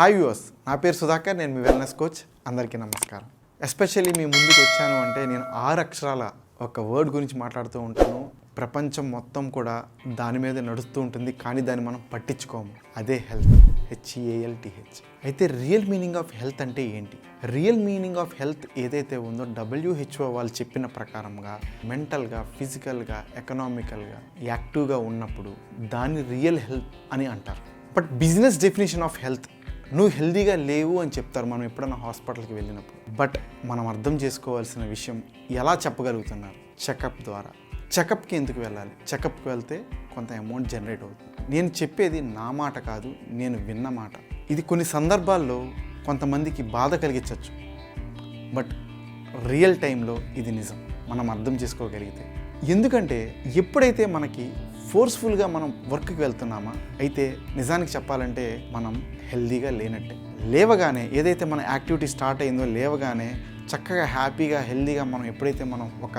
Hi viewers నా పేరు సుధాకర్ నేను మీ వెల్నెస్ కోచ్ అందరికీ నమస్కారం. ఎస్పెషల్లీ మీ ముందుకు వచ్చాను అంటే నేను ఆరు అక్షరాల ఒక వర్డ్ గురించి మాట్లాడుతూ ఉంటాను. ప్రపంచం మొత్తం కూడా దాని మీద నడుస్తూ ఉంటుంది కానీ దాన్ని మనం పట్టించుకోము. అదే హెల్త్ హెచ్ఈఏఎల్టీహెచ్ అయితే రియల్ మీనింగ్ ఆఫ్ హెల్త్ అంటే ఏంటి? రియల్ మీనింగ్ ఆఫ్ హెల్త్ ఏదైతే ఉందో డబ్ల్యూహెచ్ఓ వాళ్ళు చెప్పిన ప్రకారంగా మెంటల్గా ఫిజికల్గా ఎకనామికల్గా యాక్టివ్గా ఉన్నప్పుడు దాన్ని రియల్ హెల్త్ అని అంటారు. But business definition of health నువ్వు హెల్దీగా లేవు అని చెప్తారు మనం ఎప్పుడైనా హాస్పిటల్కి వెళ్ళినప్పుడు. బట్ మనం అర్థం చేసుకోవాల్సిన విషయం ఎలా చెప్పగలుగుతున్నారు? చెకప్ ద్వారా. చెకప్కి ఎందుకు వెళ్ళాలి? చెకప్కి వెళ్తే కొంత అమౌంట్ జనరేట్ అవుతుంది. నేను చెప్పేది నా మాట కాదు నేను విన్న మాట. ఇది కొన్ని సందర్భాల్లో కొంతమందికి బాధ కలిగించవచ్చు బట్ రియల్ టైంలో ఇది నిజం. మనం అర్థం చేసుకోగలిగితే. ఎందుకంటే ఎప్పుడైతే మనకి ఫోర్స్ఫుల్గా మనం వర్క్కి వెళ్తున్నామా? అయితే నిజానికి చెప్పాలంటే మనం హెల్దీగా లేనట్టే. లేవగానే ఏదైతే మన యాక్టివిటీ స్టార్ట్ అయిందో లేవగానే చక్కగా హ్యాపీగా హెల్దీగా మనం ఎప్పుడైతే మనం ఒక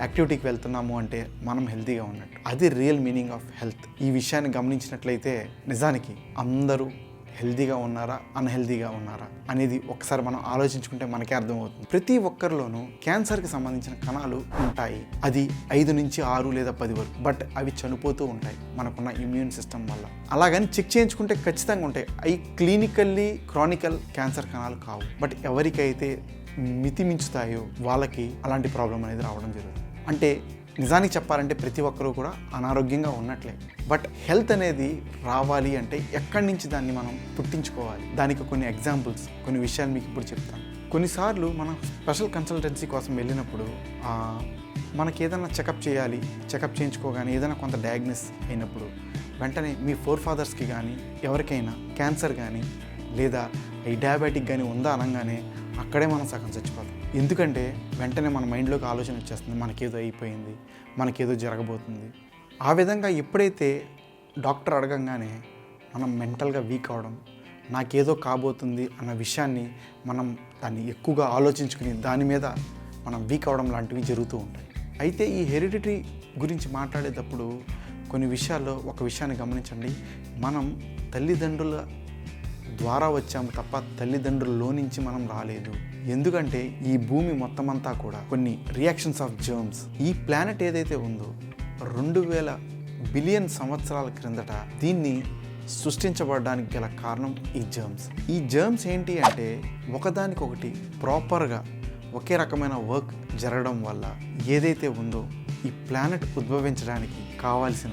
యాక్టివిటీకి వెళ్తున్నాము అంటే మనం హెల్తీగా ఉన్నట్టు. అది రియల్ మీనింగ్ ఆఫ్ హెల్త్ ఈ విషయాన్ని గమనించినట్లయితే నిజానికి అందరూ హెల్తీగా ఉన్నారా అన్హెల్దీగా ఉన్నారా అనేది ఒకసారి మనం ఆలోచించుకుంటే మనకే అర్థమవుతుంది. ప్రతి ఒక్కరిలోనూ క్యాన్సర్కి సంబంధించిన కణాలు ఉంటాయి. అది ఐదు నుంచి ఆరు లేదా పది వరకు బట్ అవి చనిపోతూ ఉంటాయి మనకున్న ఇమ్యూన్ సిస్టమ్ వల్ల. అలాగని చెక్ చేయించుకుంటే ఖచ్చితంగా ఉంటాయి. అవి క్లినికల్లీ క్రానికల్ క్యాన్సర్ కణాలు కావు. బట్ ఎవరికైతే మితిమించుతాయో వాళ్ళకి అలాంటి ప్రాబ్లం అనేది రావడం జరుగుతుంది. అంటే నిజానికి చెప్పాలంటే ప్రతి ఒక్కరూ కూడా అనారోగ్యంగా ఉన్నట్లే. బట్ హెల్త్ అనేది రావాలి అంటే ఎక్కడి నుంచి దాన్ని మనం పుట్టించుకోవాలి? దానికి కొన్ని ఎగ్జాంపుల్స్ కొన్ని విషయాలు మీకు ఇప్పుడు చెప్తాను. కొన్నిసార్లు మనం స్పెషల్ కన్సల్టెన్సీ కోసం వెళ్ళినప్పుడు మనకి ఏదైనా చెకప్ చేయాలి చెకప్ చేయించుకోగానే ఏదైనా కొంత డయాగ్నోస్ అయినప్పుడు వెంటనే మీ ఫోర్ ఫాదర్స్కి కానీ ఎవరికైనా క్యాన్సర్ కానీ లేదా ఈ డయాబెటిక్ కానీ ఉందా అనగానే అక్కడే మనం సగం చచ్చిపోతాం. ఎందుకంటే వెంటనే మన మైండ్లోకి ఆలోచన వచ్చేస్తుంది మనకేదో అయిపోయింది మనకేదో జరగబోతుంది. ఆ విధంగా ఎప్పుడైతే డాక్టర్ అడగంగానే మనం మెంటల్గా వీక్ అవడం నాకేదో కాబోతుంది అన్న విషయాన్ని మనం దాన్ని ఎక్కువగా ఆలోచించుకుని దాని మీద మనం వీక్ అవడం లాంటివి జరుగుతూ ఉంటాయి. అయితే ఈ హెరిడిటరీ గురించి మాట్లాడేటప్పుడు కొన్ని విషయాల్లో ఒక విషయాన్ని గమనించండి. మనం తల్లిదండ్రుల ద్వారా వచ్చాము తప్ప తల్లిదండ్రుల్లో నుంచి మనం రాలేదు. ఎందుకంటే ఈ భూమి మొత్తం అంతా కూడా కొన్ని రియాక్షన్స్ ఆఫ్ జర్మ్స్ ఈ ప్లానెట్ ఏదైతే ఉందో రెండు వేల బిలియన్ సంవత్సరాల క్రిందట దీన్ని సృష్టించబడడానికి గల కారణం ఈ జర్మ్స్ ఈ జర్మ్స్ ఏంటి అంటే ఒకదానికొకటి ప్రాపర్గా ఒకే రకమైన వర్క్ జరగడం వల్ల ఏదైతే ఉందో ఈ ప్లానెట్ ఉద్భవించడానికి కావాల్సిన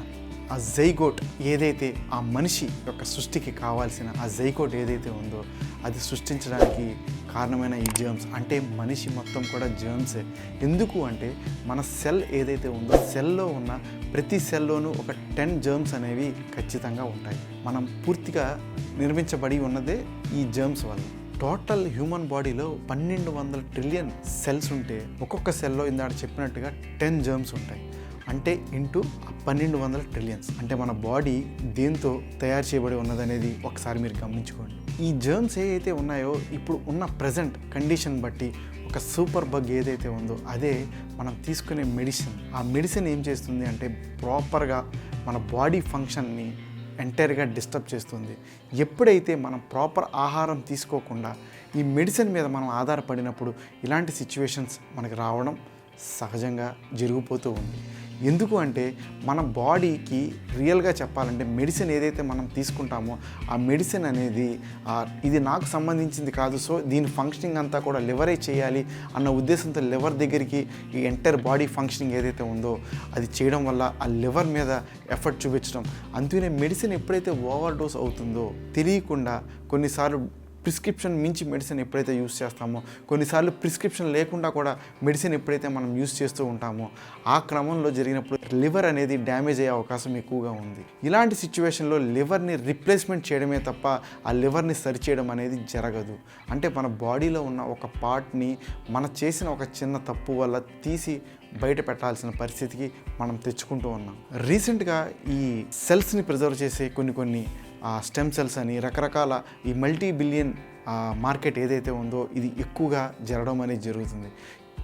ఆ జైగోట్ ఏదైతే ఆ మనిషి యొక్క సృష్టికి కావాల్సిన ఆ జైగోట్ ఏదైతే ఉందో అది సృష్టించడానికి కారణమైన ఈ జర్మ్స్ అంటే మనిషి మొత్తం కూడా జర్మ్సే ఎందుకు అంటే మన సెల్ ఏదైతే ఉందో సెల్లో ఉన్న ప్రతి సెల్లోనూ ఒక టెన్ జర్మ్స్ అనేవి ఖచ్చితంగా ఉంటాయి. మనం పూర్తిగా నిర్మించబడి ఉన్నదే ఈ జర్మ్స్ వల్ల. టోటల్ హ్యూమన్ బాడీలో పన్నెండు వందల ట్రిలియన్ సెల్స్ ఉంటే ఒక్కొక్క సెల్లో ఇందాక చెప్పినట్టుగా టెన్ జర్మ్స్ ఉంటాయి. అంటే ఇంటూ పన్నెండు వందల ట్రిలియన్స్ అంటే మన బాడీ దేంతో తయారు చేయబడి ఉన్నదనేది ఒకసారి మీరు గమనించుకోండి. ఈ జర్మ్స్ ఏవైతే ఉన్నాయో ఇప్పుడు ఉన్న ప్రజెంట్ కండిషన్ బట్టి ఒక సూపర్ బగ్ ఏదైతే ఉందో అదే మనం తీసుకునే మెడిసిన్ ఆ మెడిసిన్ ఏం చేస్తుంది అంటే ప్రాపర్గా మన బాడీ ఫంక్షన్ని ఎంటైర్గా డిస్టర్బ్ చేస్తుంది. ఎప్పుడైతే మనం ప్రాపర్ ఆహారం తీసుకోకుండా ఈ మెడిసిన్ మీద మనం ఆధారపడినప్పుడు ఇలాంటి సిచ్యువేషన్స్ మనకి రావడం సహజంగా జరిగిపోతూ ఉంది. ఎందుకు అంటే మన బాడీకి రియల్గా చెప్పాలంటే మెడిసిన్ ఏదైతే మనం తీసుకుంటామో ఆ మెడిసిన్ అనేది ఇది నాకు సంబంధించింది కాదు. సో దీని ఫంక్షనింగ్ అంతా కూడా లివరే చేయాలి అన్న ఉద్దేశంతో లివర్ దగ్గరికి ఈ ఎంటైర్ బాడీ ఫంక్షనింగ్ ఏదైతే ఉందో అది చేయడం వల్ల ఆ లివర్ మీద ఎఫర్ట్ చూపించడం. అందుకనే మెడిసిన్ ఎప్పుడైతే ఓవర్ డోస్ అవుతుందో తెలియకుండా కొన్నిసార్లు ప్రిస్క్రిప్షన్ మించి మెడిసిన్ ఎప్పుడైతే యూస్ చేస్తామో కొన్నిసార్లు ప్రిస్క్రిప్షన్ లేకుండా కూడా మెడిసిన్ ఎప్పుడైతే మనం యూస్ చేస్తూ ఉంటామో ఆ క్రమంలో జరిగినప్పుడు లివర్ అనేది డ్యామేజ్ అయ్యే అవకాశం ఎక్కువగా ఉంది. ఇలాంటి సిచ్యువేషన్లో లివర్ని రిప్లేస్మెంట్ చేయడమే తప్ప ఆ లివర్ని సరిచేయడం అనేది జరగదు. అంటే మన బాడీలో ఉన్న ఒక పార్ట్ని మన చేసిన ఒక చిన్న తప్పు వల్ల తీసి బయట పెట్టాల్సిన పరిస్థితికి మనం తెచ్చుకుంటూ ఉన్నాం. రీసెంట్గా ఈ సెల్స్ని ప్రిజర్వ్ చేసే కొన్ని కొన్ని స్టెమ్ సెల్స్ అని రకరకాల ఈ మల్టీ బిలియన్ మార్కెట్ ఏదైతే ఉందో ఇది ఎక్కువగా జరగడం అనేది జరుగుతుంది.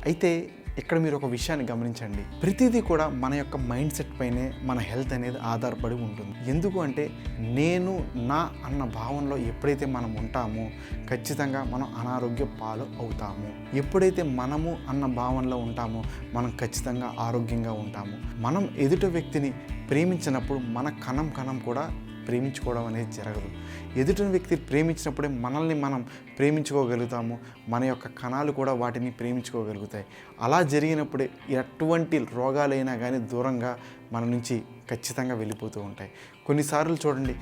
అయితే ఇక్కడ మీరు ఒక విషయాన్ని గమనించండి. ప్రతిదీ కూడా మన యొక్క మైండ్ సెట్ పైనే మన హెల్త్ అనేది ఆధారపడి ఉంటుంది. ఎందుకు అంటే నేను నా అన్న భావనలో ఎప్పుడైతే మనం ఉంటామో ఖచ్చితంగా మనం అనారోగ్య పాలు అవుతాము. ఎప్పుడైతే మనము అన్న భావనలో ఉంటామో మనం ఖచ్చితంగా ఆరోగ్యంగా ఉంటాము. మనం ఎదుటి వ్యక్తిని ప్రేమించినప్పుడు మన కణం కణం కూడా ప్రేమించుకోవడం అనేది జరగదు. ఎదుటిని వ్యక్తి ప్రేమించినప్పుడే మనల్ని మనం ప్రేమించుకోగలుగుతాము. మన యొక్క కణాలు కూడా వాటిని ప్రేమించుకోగలుగుతాయి. అలా జరిగినప్పుడే ఎటువంటి రోగాలైనా కానీ దూరంగా మన నుంచి ఖచ్చితంగా వెళ్ళిపోతూ ఉంటాయి. కొన్నిసార్లు చూడండి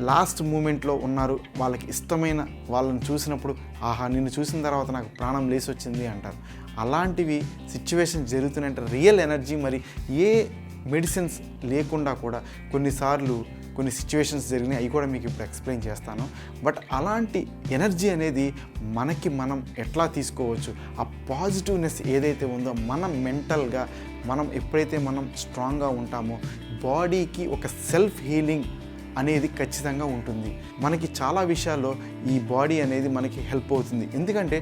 లాస్ట్ మూమెంట్లో ఉన్నారు వాళ్ళకి ఇష్టమైన వాళ్ళని చూసినప్పుడు ఆహా నిన్ను చూసిన తర్వాత నాకు ప్రాణం లేసి వచ్చింది అంటారు. అలాంటివి సిచ్యువేషన్ జరుగుతున్నాయంటే రియల్ ఎనర్జీ మరి ఏ మెడిసిన్స్ లేకుండా కూడా కొన్నిసార్లు కొన్ని సిచ్యువేషన్స్ జరిగినాయి అవి కూడా మీకు ఇప్పుడు ఎక్స్ప్లెయిన్ చేస్తాను. బట్ అలాంటి ఎనర్జీ అనేది మనకి మనం ఎట్లా తీసుకోవచ్చు? ఆ పాజిటివ్నెస్ ఏదైతే ఉందో మనం మెంటల్గా మనం ఎప్పుడైతే మనం స్ట్రాంగ్గా ఉంటామో బాడీకి ఒక సెల్ఫ్ హీలింగ్ అనేది ఖచ్చితంగా ఉంటుంది. మనకి చాలా విషయాల్లో ఈ బాడీ అనేది మనకి హెల్ప్ అవుతుంది. ఎందుకంటే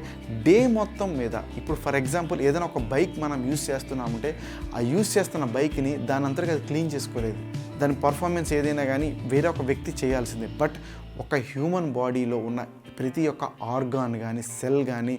డే మొత్తం మీద ఇప్పుడు ఫర్ ఎగ్జాంపుల్ ఏదైనా ఒక బైక్ మనం యూస్ చేస్తున్నామంటే ఆ యూస్ చేస్తున్న బైక్ని దాని అంతగా అది క్లీన్ చేసుకోలేదు. దాని పర్ఫార్మెన్స్ ఏదైనా కానీ వేరే ఒక వ్యక్తి చేయాల్సిందే. బట్ ఒక హ్యూమన్ బాడీలో ఉన్న ప్రతి ఒక్క ఆర్గాన్ కానీ సెల్ కానీ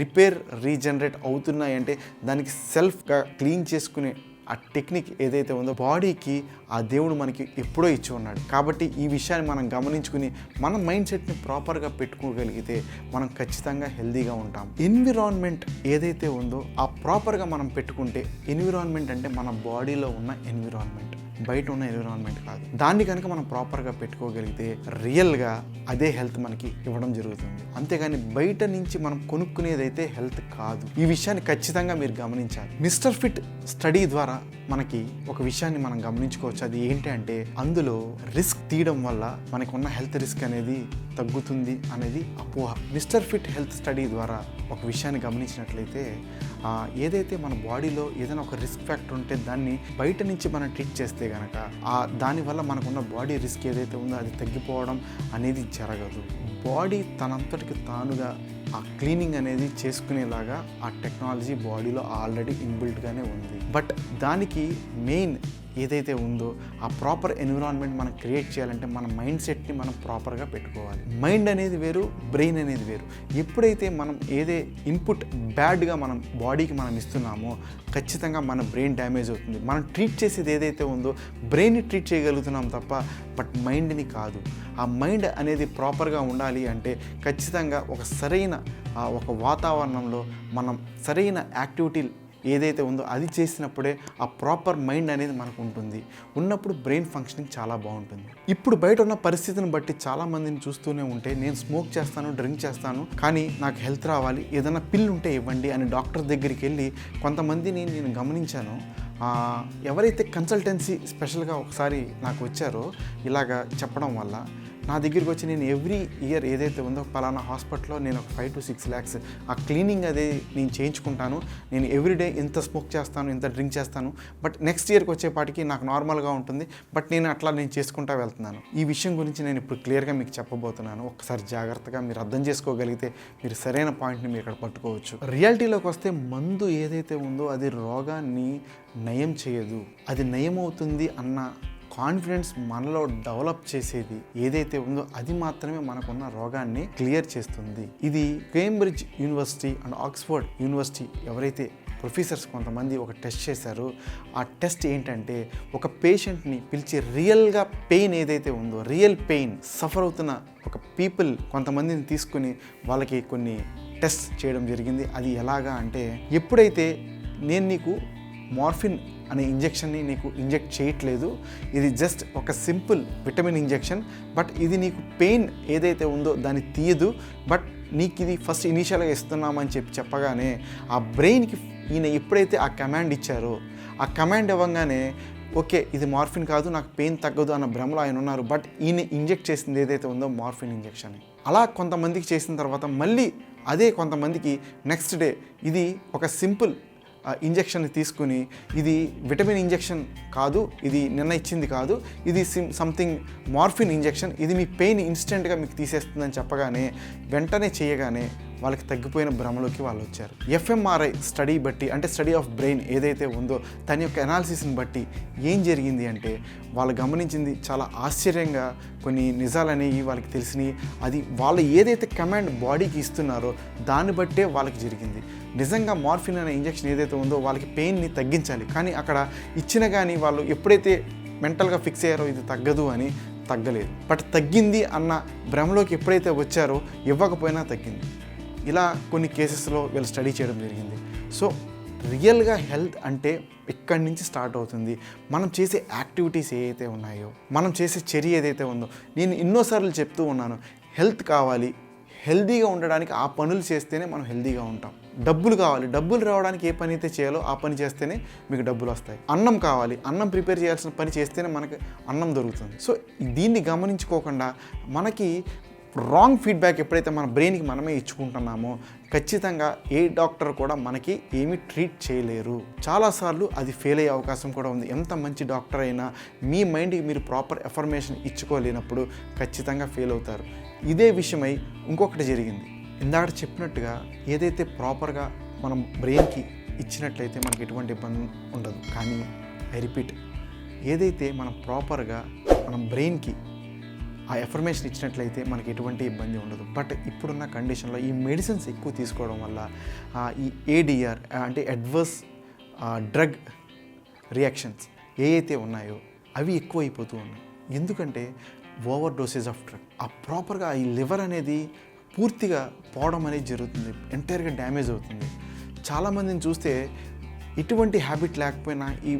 రిపేర్ రీజనరేట్ అవుతున్నాయంటే దానికి సెల్ఫ్గా క్లీన్ చేసుకునే ఆ టెక్నిక్ ఏదైతే ఉందో బాడీకి ఆ దేవుడు మనకి ఎప్పుడో ఇచ్చి ఉన్నాడు. కాబట్టి ఈ విషయాన్ని మనం గమనించుకుని మన మైండ్ సెట్ని ప్రాపర్గా పెట్టుకోగలిగితే మనం ఖచ్చితంగా హెల్దీగా ఉంటాం. ఎన్విరాన్మెంట్ ఏదైతే ఉందో ఆ ప్రాపర్గా మనం పెట్టుకుంటే ఎన్విరాన్మెంట్ అంటే మన బాడీలో ఉన్న ఎన్విరాన్మెంట్. బయట ఉన్న ఎన్విరాన్మెంట్ కాదు. దాన్ని కనుక మనం ప్రాపర్గా పెట్టుకోగలిగితే రియల్గా అదే హెల్త్ మనకి ఇవ్వడం జరుగుతుంది. అంతేగాని బయట నుంచి మనం కొనుక్కునేదైతే హెల్త్ కాదు. ఈ విషయాన్ని ఖచ్చితంగా మీరు గమనించాలి. మిస్టర్ ఫిట్ స్టడీ ద్వారా మనకి ఒక విషయాన్ని మనం గమనించుకోవచ్చు. అది ఏంటి అంటే అందులో రిస్క్ తీయడం వల్ల మనకు ఉన్న హెల్త్ రిస్క్ అనేది తగ్గుతుంది అనేది అపోహ. మిస్టర్ ఫిట్ హెల్త్ స్టడీ ద్వారా ఒక విషయాన్ని గమనించినట్లయితే ఏదైతే మన బాడీలో ఏదైనా ఒక రిస్క్ ఫ్యాక్టర్ ఉంటే దాన్ని బయట నుంచి మనం ట్రీట్ చేస్తే కనుక ఆ దానివల్ల మనకున్న బాడీ రిస్క్ ఏదైతే ఉందో అది తగ్గిపోవడం అనేది జరగదు. బాడీ తనంతటికి తానుగా ఆ క్లీనింగ్ అనేది చేసుకునేలాగా ఆ టెక్నాలజీ బాడీలో ఆల్రెడీ ఇన్బిల్ట్గానే ఉంది. బట్ దానికి మెయిన్ ఏదైతే ఉందో ఆ ప్రాపర్ ఎన్విరాన్మెంట్ మనం క్రియేట్ చేయాలంటే మన మైండ్ సెట్ని మనం ప్రాపర్గా పెట్టుకోవాలి. మైండ్ అనేది వేరు బ్రెయిన్ అనేది వేరు. ఎప్పుడైతే మనం ఏదే ఇన్పుట్ బ్యాడ్గా మనం బాడీకి మనం ఇస్తున్నామో ఖచ్చితంగా మన బ్రెయిన్ డ్యామేజ్ అవుతుంది. మనం ట్రీట్ చేసేది ఏదైతే ఉందో బ్రెయిన్ని ట్రీట్ చేయగలుగుతున్నాం తప్ప బట్ మైండ్ని కాదు. ఆ మైండ్ అనేది ప్రాపర్గా ఉండాలి అంటే ఖచ్చితంగా ఒక సరైన ఒక వాతావరణంలో మనం సరైన యాక్టివిటీ ఏదైతే ఉందో అది చేసినప్పుడే ఆ ప్రాపర్ మైండ్ అనేది మనకు ఉంటుంది ఉన్నప్పుడు బ్రెయిన్ ఫంక్షనింగ్ చాలా బాగుంటుంది. ఇప్పుడు బయట ఉన్న పరిస్థితిని బట్టి చాలా మందిని చూస్తూనే ఉంటే నేను స్మోక్ చేస్తాను డ్రింక్ చేస్తాను కానీ నాకు హెల్త్ రావాలి ఏదైనా పిల్ ఉంటే ఇవ్వండి అని డాక్టర్ దగ్గరికి వెళ్ళి కొంతమందిని నేను గమనించాను. ఎవరైతే కన్సల్టెన్సీ స్పెషల్గా ఒకసారి నాకు వచ్చారో ఇలాగా చెప్పడం వల్ల నా దగ్గరికి వచ్చి నేను ఎవ్రీ ఇయర్ ఏదైతే ఉందో పలానా హాస్పిటల్లో నేను ఒక ఫైవ్ టు సిక్స్ ల్యాక్స్ ఆ క్లీనింగ్ అదే నేను చేయించుకుంటాను. నేను ఎవ్రీడే ఇంత స్మోక్ చేస్తాను ఇంత డ్రింక్ చేస్తాను. బట్ నెక్స్ట్ ఇయర్కి వచ్చేపాటికి నాకు నార్మల్గా ఉంటుంది. బట్ నేను అట్లా నేను చేసుకుంటా వెళ్తున్నాను. ఈ విషయం గురించి నేను ఇప్పుడు క్లియర్గా మీకు చెప్పబోతున్నాను. ఒకసారి జాగ్రత్తగా మీరు అర్థం చేసుకోగలిగితే మీరు సరైన పాయింట్ని మీరు ఇక్కడ పట్టుకోవచ్చు. రియాలిటీలోకి వస్తే మందు ఏదైతే ఉందో అది రోగాన్ని నయం చేయదు. అది నయం అవుతుంది అన్న కాన్ఫిడెన్స్ మనలో డెవలప్ చేసేది ఏదైతే ఉందో అది మాత్రమే మనకున్న రోగాన్ని క్లియర్ చేస్తుంది. ఇది Cambridge University and Oxford University ఎవరైతే ప్రొఫెసర్స్ కొంతమంది ఒక టెస్ట్ చేశారు ఆ టెస్ట్ ఏంటంటే ఒక పేషెంట్ని పిలిచి రియల్గా పెయిన్ ఏదైతే ఉందో రియల్ పెయిన్ సఫర్ అవుతున్న ఒక పీపుల్ కొంతమందిని తీసుకుని వాళ్ళకి కొన్ని టెస్ట్ చేయడం జరిగింది. అది ఎలాగా అంటే ఎప్పుడైతే నేను నీకు మార్ఫిన్ అనే ఇంజెక్షన్ని నీకు ఇంజెక్ట్ చేయట్లేదు. ఇది జస్ట్ ఒక సింపుల్ విటమిన్ ఇంజెక్షన్ బట్ ఇది నీకు పెయిన్ ఏదైతే ఉందో దాన్ని తీయదు. బట్ నీకు ఇది ఫస్ట్ ఇనీషియల్గా ఇస్తున్నామని చెప్పి చెప్పగానే ఆ బ్రెయిన్కి ఈయన ఎప్పుడైతే ఆ కమాండ్ ఇచ్చారో ఆ కమాండ్ ఇవ్వగానే ఓకే ఇది మార్ఫిన్ కాదు నాకు పెయిన్ తగ్గదు అన్న భ్రమలో ఆయన ఉన్నారు. బట్ ఈయన ఇంజెక్ట్ చేసింది ఏదైతే ఉందో మార్ఫిన్ ఇంజెక్షన్ అలా కొంతమందికి చేసిన తర్వాత మళ్ళీ అదే కొంతమందికి నెక్స్ట్ డే ఇది ఒక సింపుల్ ఇంజెక్షన్ తీసుకుని ఇది విటమిన్ ఇంజెక్షన్ కాదు ఇది నిన్న ఇచ్చింది కాదు ఇది సిమ్ సంథింగ్ మార్ఫిన్ ఇంజెక్షన్ ఇది మీ పెయిన్ ఇన్స్టెంట్గా మీకు తీసేస్తుందని చెప్పగానే వెంటనే చేయగానే వాళ్ళకి తగ్గిపోయిన భ్రమలోకి వాళ్ళు వచ్చారు. ఎఫ్ఎంఆర్ఐ స్టడీ బట్టి అంటే స్టడీ ఆఫ్ బ్రెయిన్ ఏదైతే ఉందో తన యొక్క అనాలిసిస్ని బట్టి ఏం జరిగింది అంటే వాళ్ళు గమనించింది చాలా ఆశ్చర్యంగా కొన్ని నిజాలు అనేవి వాళ్ళకి తెలిసినాయి. అది వాళ్ళు ఏదైతే కమాండ్ బాడీకి ఇస్తున్నారో దాన్ని బట్టే వాళ్ళకి జరిగింది. నిజంగా మార్ఫిన్ అనే ఇంజెక్షన్ ఏదైతే ఉందో వాళ్ళకి పెయిన్ని తగ్గించాలి. కానీ అక్కడ ఇచ్చిన కానీ వాళ్ళు ఎప్పుడైతే మెంటల్గా ఫిక్స్ అయ్యారో ఇది తగ్గదు అని తగ్గలేదు. బట్ తగ్గింది అన్న భ్రమలోకి ఎప్పుడైతే వచ్చారో ఇవ్వకపోయినా తగ్గింది. ఇలా కొన్ని కేసెస్లో వీళ్ళు స్టడీ చేయడం జరిగింది. సో రియల్గా హెల్త్ అంటే ఇక్కడి నుంచి స్టార్ట్ అవుతుంది. మనం చేసే యాక్టివిటీస్ ఏవైతే ఉన్నాయో మనం చేసే చర్య ఏదైతే ఉందో నేను ఎన్నోసార్లు చెప్తూ ఉన్నాను హెల్త్ కావాలి హెల్దీగా ఉండడానికి ఆ పనులు చేస్తేనే మనం హెల్దీగా ఉంటాం. డబ్బులు కావాలి డబ్బులు రావడానికి ఏ పని అయితే చేయాలో ఆ పని చేస్తేనే మీకు డబ్బులు వస్తాయి. అన్నం కావాలి అన్నం ప్రిపేర్ చేయాల్సిన పని చేస్తేనే మనకి అన్నం దొరుకుతుంది. సో దీన్ని గమనించుకోకుండా మనకి రాంగ్ ఫీడ్బ్యాక్ ఎప్పుడైతే మన బ్రెయిన్కి మనమే ఇచ్చుకుంటున్నామో ఖచ్చితంగా ఏ డాక్టర్ కూడా మనకి ఏమీ ట్రీట్ చేయలేరు. చాలాసార్లు అది ఫెయిల్ అయ్యే అవకాశం కూడా ఉంది. ఎంత మంచి డాక్టర్ అయినా మీ మైండ్కి మీరు ప్రాపర్ ఎఫర్మేషన్ ఇచ్చుకోలేనప్పుడు ఖచ్చితంగా ఫెయిల్ అవుతారు. ఇదే విషయమై ఇంకొకటి జరిగింది. ఇందాక చెప్పినట్టుగా ఏదైతే ప్రాపర్గా మనం బ్రెయిన్కి ఇచ్చినట్లయితే మనకి ఎటువంటి ఇబ్బంది ఉండదు. కానీ ఐ రిపీట్ ఏదైతే మనం ప్రాపర్గా మనం బ్రెయిన్కి ఆ ఎఫర్మేషన్ ఇచ్చినట్లయితే మనకి ఎటువంటి ఇబ్బంది ఉండదు. బట్ ఇప్పుడున్న కండిషన్లో ఈ మెడిసిన్స్ ఎక్కువ తీసుకోవడం వల్ల ఈ ఏడిఆర్ అంటే అడ్వర్స్ డ్రగ్ రియాక్షన్స్ ఏవైతే ఉన్నాయో అవి ఎక్కువ అయిపోతూ ఉన్నాయి. ఎందుకంటే ఓవర్ డోసేజ్ ఆఫ్ డ్రగ్ ఆ ప్రాపర్గా ఈ లివర్ అనేది పూర్తిగా పోవడం అనేది జరుగుతుంది. ఎంటైర్గా డ్యామేజ్ అవుతుంది. చాలామందిని చూస్తే ఎటువంటి హ్యాబిట్ లేకపోయినా ఈ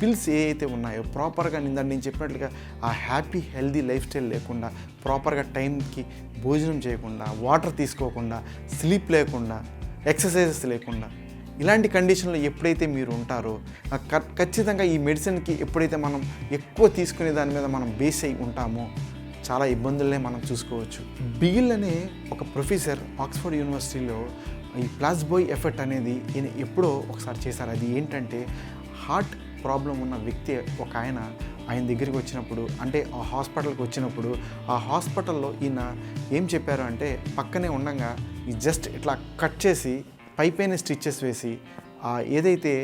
పిల్స్ ఏ అయితే ఉన్నాయో ప్రాపర్గా నేను నేను చెప్పినట్లుగా ఆ హ్యాపీ హెల్దీ లైఫ్ స్టైల్ లేకుండా ప్రాపర్గా టైంకి భోజనం చేయకుండా వాటర్ తీసుకోకుండా స్లీప్ లేకుండా ఎక్సర్సైజెస్ లేకుండా ఇలాంటి కండిషన్లో ఎప్పుడైతే మీరు ఉంటారో ఖచ్చితంగా ఈ మెడిసిన్కి ఎప్పుడైతే మనం ఎక్కువ తీసుకునే దాని మీద మనం బేస్ అయి ఉంటామో చాలా ఇబ్బందులనే మనం చూసుకోవచ్చు. బిగిల్ అనే ఒక ప్రొఫెసర్ ఆక్స్ఫర్డ్ యూనివర్సిటీలో ఈ ప్లాస్బోయ్ ఎఫెక్ట్ అనేది ఈయన ఎప్పుడో ఒకసారి చేశారు. అది ఏంటంటే హార్ట్ ప్రాబ్లం ఉన్న వ్యక్తి ఒక ఆయన ఆయన దగ్గరికి వచ్చినప్పుడు అంటే ఆ హాస్పిటల్కి వచ్చినప్పుడు ఆ హాస్పిటల్లో ఈయన ఏం చెప్పారు అంటే పక్కనే ఉండగా ఈ జస్ట్ ఇట్లా కట్ చేసి పైపైన స్టిచ్చెస్ వేసి ఏదైతే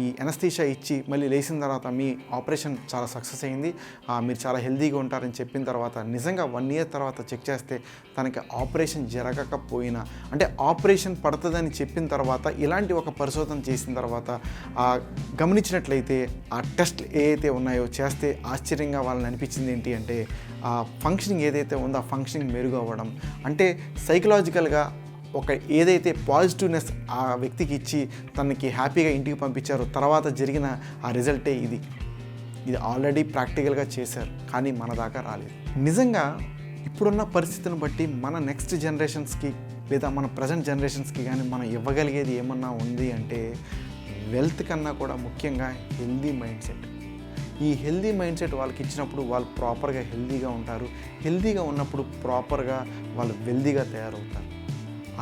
ఈ ఎనస్థీషా ఇచ్చి మళ్ళీ లేచిన తర్వాత మీ ఆపరేషన్ చాలా సక్సెస్ అయింది. మీరు చాలా హెల్దీగా ఉంటారని చెప్పిన తర్వాత నిజంగా వన్ ఇయర్ తర్వాత చెక్ చేస్తే తనకి ఆపరేషన్ జరగకపోయినా అంటే ఆపరేషన్ పడుతుందని చెప్పిన తర్వాత ఇలాంటి ఒక పరిశోధన చేసిన తర్వాత గమనించినట్లయితే ఆ టెస్ట్ ఏదైతే ఉన్నాయో చేస్తే ఆశ్చర్యంగా వాళ్ళని అనిపించింది ఏంటి అంటే ఆ ఫంక్షనింగ్ ఏదైతే ఉందో ఆ ఫంక్షనింగ్ మెరుగు అవ్వడం అంటే సైకలాజికల్గా ఒక ఏదైతే పాజిటివ్నెస్ ఆ వ్యక్తికి ఇచ్చి తనకి హ్యాపీగా ఇంటికి పంపించారో తర్వాత జరిగిన ఆ రిజల్టే ఇది. ఇది ఆల్రెడీ ప్రాక్టికల్గా చేశారు కానీ మన దాకా రాలేదు. నిజంగా ఇప్పుడున్న పరిస్థితిని బట్టి మన నెక్స్ట్ జనరేషన్స్కి లేదా మన ప్రజెంట్ జనరేషన్స్కి కానీ మనం ఇవ్వగలిగేది ఏమన్నా ఉంది అంటే వెల్త్ కన్నా కూడా ముఖ్యంగా హెల్దీ మైండ్ సెట్ ఈ హెల్దీ మైండ్ సెట్ వాళ్ళకి ఇచ్చినప్పుడు వాళ్ళు ప్రాపర్గా హెల్దీగా ఉంటారు. హెల్దీగా ఉన్నప్పుడు ప్రాపర్గా వాళ్ళు వెల్దీగా తయారవుతారు.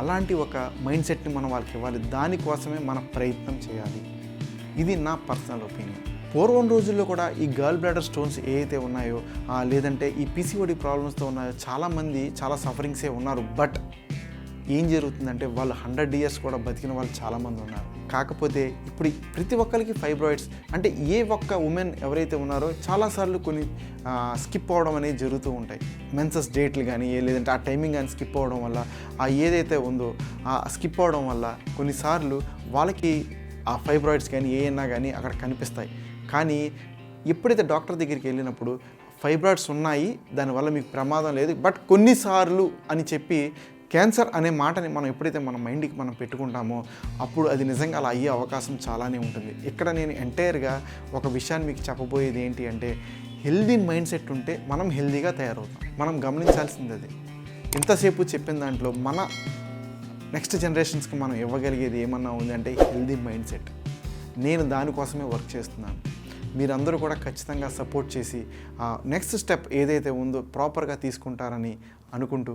అలాంటి ఒక మైండ్ సెట్ని మనం వాళ్ళకి ఇవ్వాలి. దానికోసమే మనం ప్రయత్నం చేయాలి. ఇది నా పర్సనల్ ఒపీనియన్. పూర్వం రోజుల్లో కూడా ఈ గర్ల్ బ్లాడర్ స్టోన్స్ ఏవైతే ఉన్నాయో లేదంటే ఈ పీసీఓడి ప్రాబ్లమ్స్తో ఉన్నాయో చాలామంది చాలా సఫరింగ్సే ఉన్నారు. బట్ ఏం జరుగుతుందంటే వాళ్ళు హండ్రెడ్ ఇయర్స్ కూడా బతికిన వాళ్ళు చాలామంది ఉన్నారు. కాకపోతే ఇప్పుడు ప్రతి ఒక్కరికి ఫైబ్రాయిడ్స్ అంటే ఏ ఒక్క ఉమెన్ ఎవరైతే ఉన్నారో చాలాసార్లు కొన్ని స్కిప్ అవడం అనేది జరుగుతూ ఉంటాయి. మెన్సస్ డేట్లు కానీ ఏ లేదంటే ఆ టైమింగ్ కానీ స్కిప్ అవ్వడం వల్ల ఆ ఏదైతే ఉందో ఆ స్కిప్ అవ్వడం వల్ల కొన్నిసార్లు వాళ్ళకి ఆ ఫైబ్రాయిడ్స్ కానీ ఏమైనా కానీ అక్కడ కనిపిస్తాయి. కానీ ఎప్పుడైతే డాక్టర్ దగ్గరికి వెళ్ళినప్పుడు ఫైబ్రాయిడ్స్ ఉన్నాయి దానివల్ల మీకు ప్రమాదం లేదు. బట్ కొన్నిసార్లు అని చెప్పి క్యాన్సర్ అనే మాటని మనం ఎప్పుడైతే మన మైండ్కి మనం పెట్టుకుంటామో అప్పుడు అది నిజంగా అలా అయ్యే అవకాశం చాలానే ఉంటుంది. ఇక్కడ నేను ఎంటైర్గా ఒక విషయాన్ని మీకు చెప్పబోయేది ఏంటి అంటే హెల్దీ మైండ్ సెట్ ఉంటే మనం హెల్దీగా తయారవుతాం. మనం గమనించాల్సింది అది. ఇంతసేపు చెప్పిన దాంట్లో మన నెక్స్ట్ జనరేషన్స్కి మనం ఇవ్వగలిగేది ఏమన్నా ఉంది అంటే హెల్దీ మైండ్ సెట్. నేను దానికోసమే వర్క్ చేస్తున్నాను. మీరందరూ కూడా ఖచ్చితంగా సపోర్ట్ చేసి నెక్స్ట్ స్టెప్ ఏదైతే ఉందో ప్రాపర్గా తీసుకుంటారని అనుకుంటూ